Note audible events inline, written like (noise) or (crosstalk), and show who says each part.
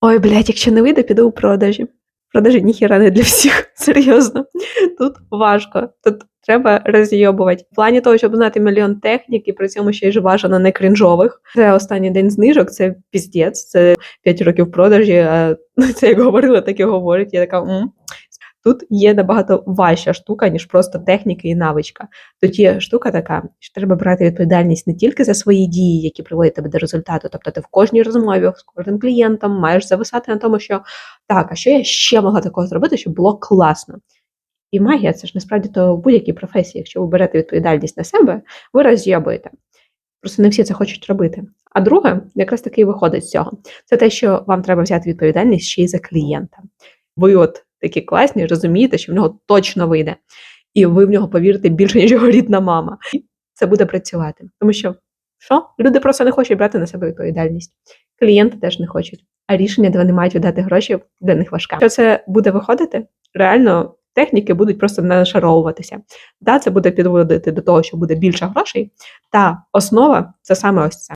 Speaker 1: Ой, блядь, якщо не вийде, піду у продажі. Продажі ніхіра не для всіх. (laughs) Серйозно. Тут важко. Тут треба розйобувати. В плані того, щоб знати мільйон технік, і при цьому ще й бажано не крінжових. Це останній день знижок, це піздець, це 5 років продажі. А (laughs) це як говорила, так і говорить. Я така. Тут є набагато важча штука, ніж просто техніка і навичка. Тут є штука така, що треба брати відповідальність не тільки за свої дії, які приводять тебе до результату. Тобто ти в кожній розмові з кожним клієнтом маєш зависати на тому, що так, а що я ще могла такого зробити, щоб було класно. І магія це ж насправді то в будь-якій професії. Якщо ви берете відповідальність на себе, ви роз'єбуєте. Просто не всі це хочуть робити. А друге, якраз таки виходить з цього, це те, що вам треба взяти відповідальність ще й за клієнта. Ви от такі класні, розумієте, що в нього точно вийде. І ви в нього повірите більше, ніж його рідна мама. І це буде працювати. Тому що що? Люди просто не хочуть брати на себе відповідальність. Клієнти теж не хочуть. А рішення, де вони мають віддати гроші, для них важке. Що це буде виходити? Реально техніки будуть просто нашаровуватися. Да, це буде підводити до того, що буде більше грошей. Та основа це саме ось це.